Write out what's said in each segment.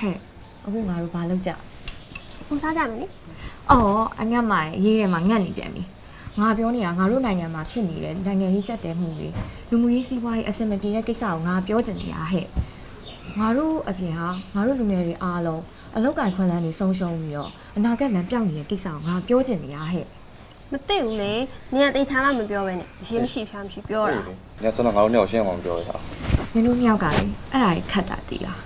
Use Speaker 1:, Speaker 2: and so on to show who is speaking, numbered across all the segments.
Speaker 1: ဟဲ့အခုငါတို့ဘာလုပ်ကြ
Speaker 2: ပုံစားကြမယ်လေ
Speaker 1: အော်အငတ်မိုင်ရေးထဲမှာငတ်နေပြန်ပြီငါပြောနေတာငါတို့နိုင်ငံမှာဖြစ်နေတဲ့နိုင်ငံရေးကြက်တဲမှုတွေလူမှုရေးစီးပွားရေးအဆင်မပြေတဲ့ကိစ္စကိုငါပြောချင်နေတာဟဲ့ငါတို့အပြင်ဟာငါတို့လူငယ်တွေအားလုံးအလောက်ကင်ခွင့်လန်းတွေဆုံးရှုံးပြီးတော့အနာဂတ်လမ်းပြောင်းနေတဲ့ကိစ္စကိုငါပြောချင်နေတာဟဲ့
Speaker 2: မသိဘူးလေနင်ကတိတ်ချမ်းမှမပြောပဲနဲ့ရင်းမရှိဖျားမရှိပြောတာ
Speaker 3: ညဆိုတော့ငါတို့ညောင်ရှင်းအောင်ပြောရတာ
Speaker 1: နင်တို့နှစ်ယောက်ကလေအဲ့ဒါကြီးခတ်တာတည်လား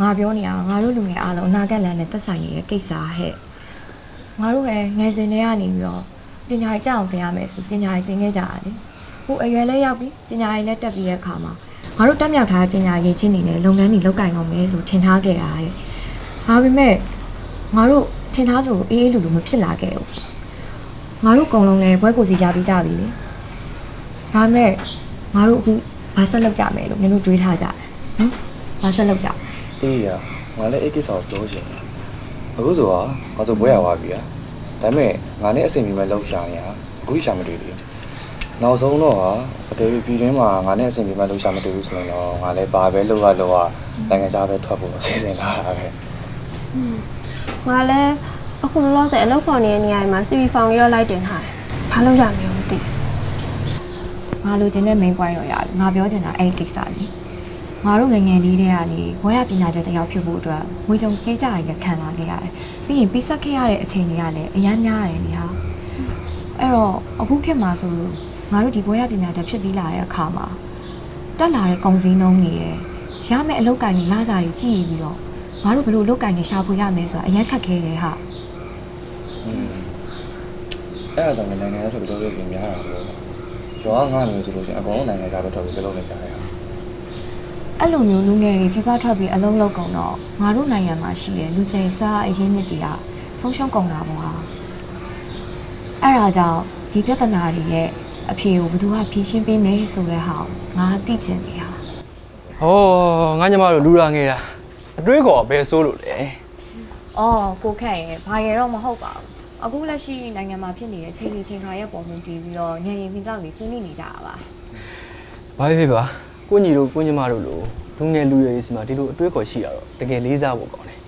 Speaker 1: ငါပြောနေတာငါတို့လူငယ်အားလုံးအနာဂတ်လမ်းနဲ့သက်ဆိုင်နေတဲ့ကိစ္စဟဲ့ငါတို့လည်းငယ်စဉ်တွေကနေပြီးတော့ပညာရေးတက်အောင်သင်ရမယ်ဆိုပညာရေးသင်ခဲ့ကြတာလေဟိုအရွယ်လေးရောက်ပြီပညာရေးလည်းတက်ပြီးတဲ့အခါမှာငါတို့တက်မြောက်ထားတဲ့ပညာရေးချင်းတွေနဲ့လုပ်ငန်းတွေလုပ်ကင်အောင်မယ်လို့ထင်ထားခဲ့တာဟဲ့ဒါပေမဲ့ငါတို့ထင်ထားသလိုအေးအေးလူလူမဖြစ်လာခဲ့ဘူးငါတို့အကုန်လုံးလည်းဘွဲကိုစီကြပြီးကြပြီလေဒါပေမဲ့ငါတို့အခုဘာဆက်လုပ်ကြမယ်လို့မင်းတို့တွေးထားကြတယ်ဟမ်ဘာဆက်လုပ်ကြ
Speaker 3: အေးရငါလည်းအဲ့ကိစ္စကိုပြောချင်တယ်အခုဆိုတာငါဆိုဘွဲရသွားပြီอ่ะဒါပေမဲ့ငါနဲ့အဆင်ပြေမဲ့လောက်ရှာနေရအခုရှာမတွေ့သေးဘူးနောက်ဆုံးတော့ဟာအတေးပြည်တွင်းမှာငါနဲ့အဆင်ပြေမဲ့လောက်ရှာမတွေ့ဘူးဆိုရင်တော့ငါလည်းဘာပဲလုပ်ရလို့ဟာနိုင်ငံခြားပဲထွက်ဖို့အစီအစဉ်ထားတာပဲ
Speaker 2: ငါလည်းအခုလောလောဆယ်အလုပ်ဖော်နေတဲ့နေရာတွေမှာ CV ဖောင်ရောလိုက်တင်ထားတယ်ဘာလို့ရမလဲမသိဘူး
Speaker 1: ငါလိုချင်တဲ့ main point တော့ရတယ်ငါပြောချင်တာအဲ့ဒီကိစ္စလေး ငါတို့ငယ်ငယ်လေးတည်းကနေဘွဲရပညာတဲ့တစ်ယောက်ဖြစ်ဖို့အတွက်ငွေကြုံကြေးကြရခံလာခဲ့ရတယ်ပြီးရင်ပြီးဆက်ခဲ့ရတဲ့အချိန်တွေကလည်းအများများရတယ်လေဟာအဲ့တော့အခုခေတ်မှာဆိုလို့ငါတို့ဒီဘွဲရပညာတဲ့ဖြစ်ပြီးလာတဲ့အခါမှာတက်လာတဲ့ကုန်စည်နှုန်းတွေရယ်ရမယ့်အလုပ်ကိုင်တွေလာစားတွေကြည့်ပြီးတော့ငါတို့ဘယ်လိုအလုပ်ကိုင်တွေရှာဖွေရမယ်ဆိုတာအရင်ခက်ခဲတယ်ဟာ
Speaker 3: อืมအဲ့ဒါကြောင့်လည်းနိုင်ငံခြားထွက်ပြီးတော့ပြင်များတာပေါ့ကျွားငါမျိုးဆိုလို့ရှိရင်အကုန်လုံးနိုင်ငံခြားပဲထွက်ပြီးလုပ်နေကြရတာ
Speaker 1: အဲ့လိုမျိုးလူငယ်တွေပြပထွက်ပြီးအလုံးလုံးကုန်တော့ငါတို့နိုင်ငံမှာရှိတဲ့လူစိန်စားအရင်းမြစ်တွေကဆုံးရှုံးကုန်တာပေါ့ဟာအဲ့ဒါကြောင့်ဒီပြဿနာတွေရဲ့အဖြေကိုဘယ်သူကဖြေရှင်းပေးမယ်ဆိုတဲ့ဟာကိုငါသိချင်နေတာ
Speaker 4: ဟောငါညမတို့လူလာငယ်တာအတွေးကောဘယ်ဆိုးလို့လဲ။
Speaker 1: အော်ကိုခန့်ရဲ့ဘာရတော့မဟုတ်ပါဘူး။အခုလက်ရှိနိုင်ငံမှာဖြစ်နေတဲ့ချိန်ကြီးချိန်ခါရဲ့ပုံမှန်တည်ပြီးတော့ညင်ရင်ပြင်ကြောက်ပြီးဆွေးနွေးနေကြတာပါ
Speaker 4: ဘာဖြစ်ဖြစ်ပါ ကိုညီတို့ကိုညီမတို့လိုလူငယ်လူရွယ်တွေစီမှာဒီလိုအတွေးခေါ်ရှိတာတော့တကယ်လေးစားဖို့ကောင်းတယ်